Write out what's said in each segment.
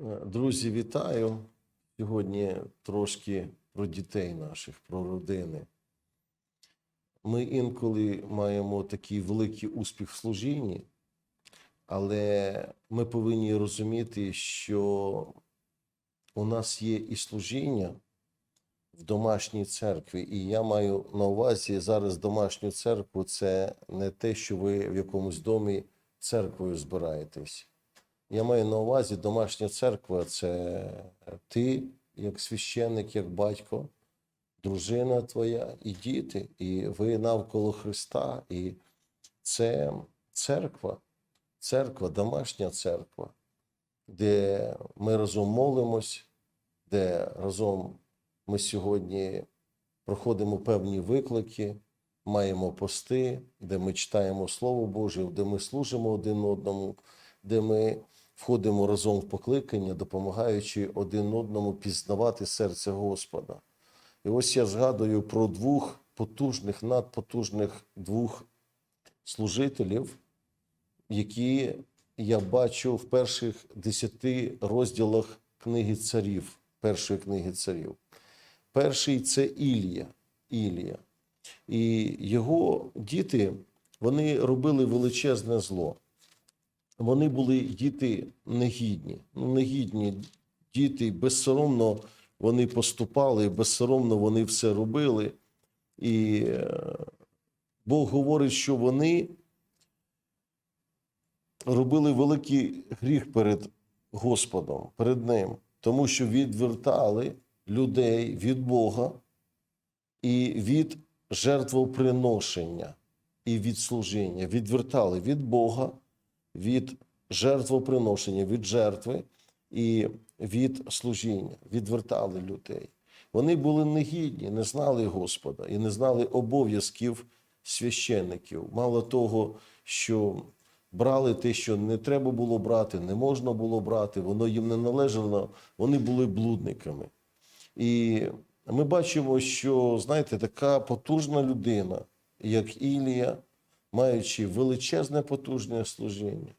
Е, Друзі, вітаю. Сьогодні трошки про дітей наших, про родини. Ми інколи маємо такий великий успіх в служінні, але ми повинні розуміти, що у нас є і служіння в домашній церкві. І я маю на увазі зараз домашню церкву це не те, що ви в якомусь домі церквою збираєтесь. Я маю на увазі домашня церква це ти, як священник, як батько, дружина твоя і діти, і ви навколо Христа. І це церква, церква, домашня церква, де ми разом молимось, де разом ми сьогодні проходимо певні виклики, маємо пости, де ми читаємо Слово Боже, де ми служимо один одному, де ми входимо разом в покликання, допомагаючи один одному пізнавати серце Господа. І ось я згадую про двох потужних, надпотужних двох служителів, які я бачу в перших десяти розділах книги царів, першої книги царів. Перший це Ілія. Ілія. І його діти вони робили величезне зло. Вони були діти негідні. Ну, негідні діти, безсоромно вони поступали, безсоромно вони все робили. І е, Бог говорить, що вони робили великий гріх перед Господом, перед Ним, тому що відвертали людей від Бога і від жертвоприношення і від служіння. Відвертали від Бога, від жертвоприношення, від жертви і від служіння. Відвертали людей. Вони були негідні, не знали Господа і не знали обов'язків священників. Мало того, що брали те, що не треба було брати, не можна було брати, воно їм не належало, вони були блудниками. І ми бачимо, що, знаєте, така потужна людина, як Ілія, маючи величезне потужне служіння,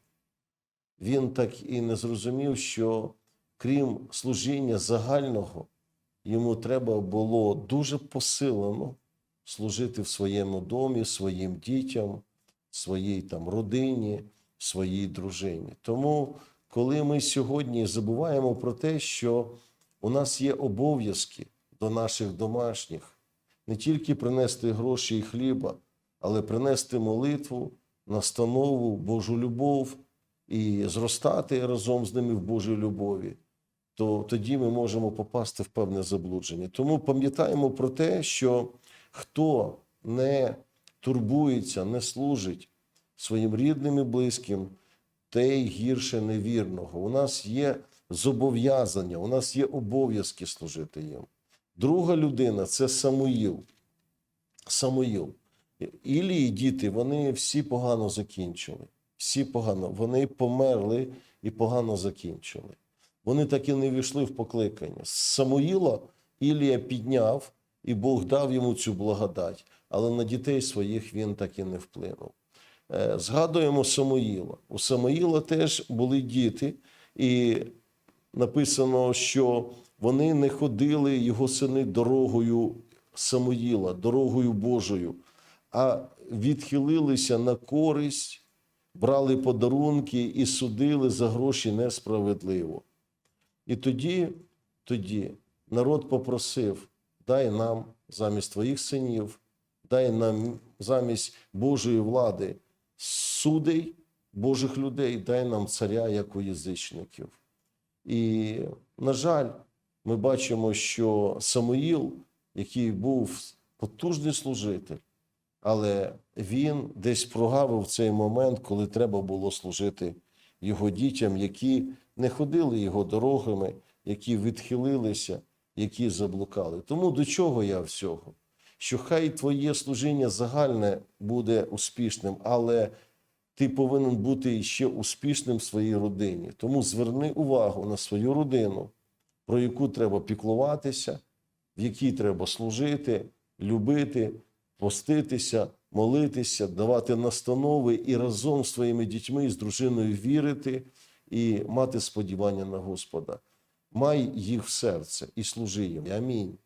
він так і не зрозумів, що крім служіння загального, йому треба було дуже посилено служити в своєму домі, своїм дітям, своїй там родині, своїй дружині. Тому, коли ми сьогодні забуваємо про те, що у нас є обов'язки до наших домашніх, не тільки принести гроші і хліба, але принести молитву, настанову, Божу любов і зростати разом з ними в Божій любові, то тоді ми можемо попасти в певне заблудження. Тому пам'ятаємо про те, що хто не турбується, не служить своїм рідним і близьким, той гірше невірного. У нас є зобов'язання, у нас є обов'язки служити їм. Друга людина це Самуїл. Самуїл. Ілії діти, вони всі погано закінчили. Всі погано. Вони померли і погано закінчили. Вони так і не війшли в покликання. З Самуїла Ілія підняв, і Бог дав йому цю благодать, але на дітей своїх він так і не вплинув. Е, Згадуємо Самуїла. У Самуїла теж були діти, і написано, що вони не ходили його сини дорогою Самуїла, дорогою Божою, а відхилилися на користь, брали подарунки і судили за гроші несправедливо. І тоді, тоді народ попросив: дай нам замість твоїх синів, дай нам замість Божої влади судей, Божих людей, дай нам царя, як у язичників. І, на жаль, ми бачимо, що Самуїл, який був потужний служитель, але він десь прогавив цей момент, коли треба було служити його дітям, які не ходили його дорогами, які відхилилися, які заблукали. Тому до чого я всього? Що хай твоє служіння загальне буде успішним, але ти повинен бути ще успішним в своїй родині. Тому зверни увагу на свою родину, про яку треба піклуватися, в якій треба служити, любити, поститися, молитися, давати настанови і разом з твоїми дітьми з дружиною вірити і мати сподівання на Господа. Май їх в серце і служи їм. Амінь.